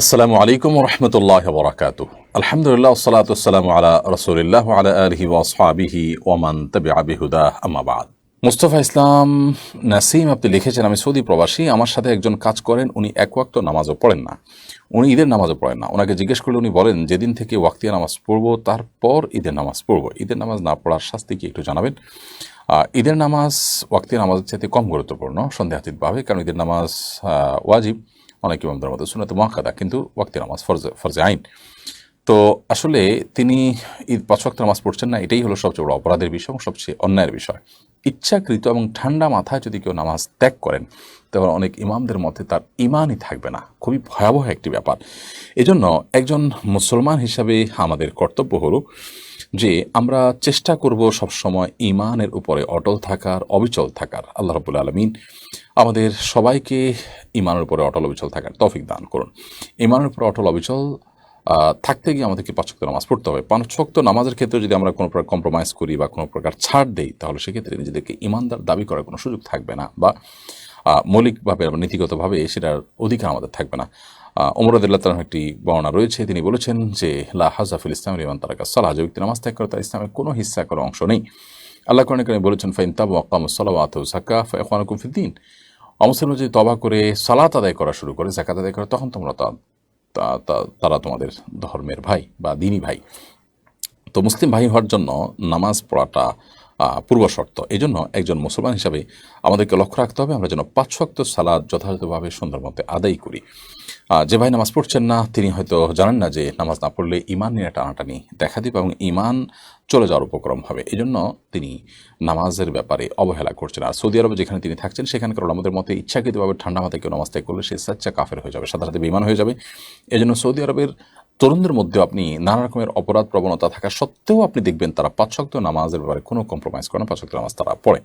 আসসালামু আলাইকুম রহমতুল্লাহ বরাকাত আলহামদুলিল্লাহ সালাতাম আলা রসুলিল্লাহ আলা আলহি ওয়াসহাবিহি ওমান তবে আবিহুদা আমাবাদ মুস্তফা ইসলাম নাসিম আপনি লিখেছেন, আমি সৌদি প্রবাসী, আমার সাথে একজন কাজ করেন, উনি এক ওয়াক্ত নামাজও পড়েন না। উনি ঈদের নামাজও পড়েন না। ওনাকে জিজ্ঞেস করলে উনি বলেন, যেদিন থেকে ওয়াক্তিয়া নামাজ পড়ব, তারপর ঈদের নামাজ পড়ব। ঈদের নামাজ না পড়ার শাস্তি কি একটু জানাবেন? ঈদের নামাজ, ওয়াক্তিয়া নামাজের চাইতে কম গুরুত্বপূর্ণ, সন্দেহাতীতভাবে, কারণ ঈদের নামাজ ওয়াজিব। অনেক ইমামদের মধ্যে সুনাত মহাকাদা কিন্তু ওয়াক্তি নামাজ ফরজে ফরজে আইন। তো আসলে তিনি ঈদ পাঁচ ওয়াক্ত নামাজ পড়ছেন না, এটাই হলো সবচেয়ে বড় অপরাধের বিষয় এবং সবচেয়ে অন্যায়ের বিষয়। ইচ্ছাকৃত এবং ঠান্ডা মাথায় যদি কেউ নামাজ ত্যাগ করেন তখন অনেক ইমামদের মধ্যে তার ইমানই থাকবে না। খুবই ভয়াবহ একটি ব্যাপার। এজন্য একজন মুসলমান হিসাবে আমাদের কর্তব্য হলো যে আমরা চেষ্টা করব সবসময় ইমানের উপরে অটল থাকার, অবিচল থাকার। আল্লাহ রবুল্লা আলমিন আমাদের সবাইকে ইমানের উপরে অটল অবিচল থাকার তফিক দান করুন। ইমানের উপরে অটল অবিচল থাকতে গিয়ে আমাদেরকে পাঁচক্ত নামাজ পড়তে হবে। পাঁচক্ত নামাজের ক্ষেত্রে যদি আমরা কোনো প্রকার কম্প্রোমাইজ করি বা কোনো প্রকার ছাড় দেই, তাহলে সেক্ষেত্রে নিজেদেরকে ইমানদার দাবি করার কোনো সুযোগ থাকবে না বা মৌলিকভাবে নীতিগতভাবে সেটার অধিকার আমাদের থাকবে না। ওমরদুল্লাহ তালার একটি বর্ণনা রয়েছে। তিনি বলেছেন যে, লা হাজাফিল ইসলাম রিমান তারাকা সালাহ। যে ব্যক্তি নামাজ ত্যাগ করে তার ইসলামের কোনো হিস্সা করার অংশ নেই। আল্লাহ কোরআন বলেছেন, ফাইন তাবু আকাম সালাওয়াত সাকা ফাইখানুকুম অমুসলিম যদি তবা করে সালাত আদায় করা শুরু করে জাকাত আদায় করে, তখন তোমরা তারা তোমাদের ধর্মের ভাই বা দিনী ভাই। তো মুসলিম ভাই হওয়ার জন্য নামাজ পড়াটা পূর্বশর্ত। পূর্ব শর্ত এই জন্য একজন মুসলমান হিসাবে আমাদেরকে লক্ষ্য রাখতে হবে, আমরা যেন পাঁচ শক্ত সালাদ যথাযথভাবে সুন্দর মতে আদায় করি। যে ভাই নামাজ পড়ছেন না, তিনি হয়তো জানেন না যে নামাজ না পড়লে ইমান নিয়ে টানাটানি দেখা দিবে এবং ইমান চলে যাওয়ার উপক্রম হবে। এই জন্য তিনি নামাজের ব্যাপারে অবহেলা করছেন। আর সৌদি আরবে যেখানে তিনি থাকছেন, সেখানকার আমাদের মতে ইচ্ছাকৃতভাবে ঠান্ডা মাথায় কেউ নামাজ ত্যাগ করলে সে সাচ্চা কাফের হয়ে যাবে, সাধারণত বিমান হয়ে যাবে। এই জন্য সৌদি আরবের তরুণদের মধ্যেও আপনি নানা রকমের অপরাধ প্রবণতা থাকা সত্ত্বেও আপনি দেখবেন তারা পাঁচ শক্ত নামাজের ব্যাপারে কোনো কম্প্রোমাইজ করে না, পাঁচ শক্ত নামাজ তারা পড়েন।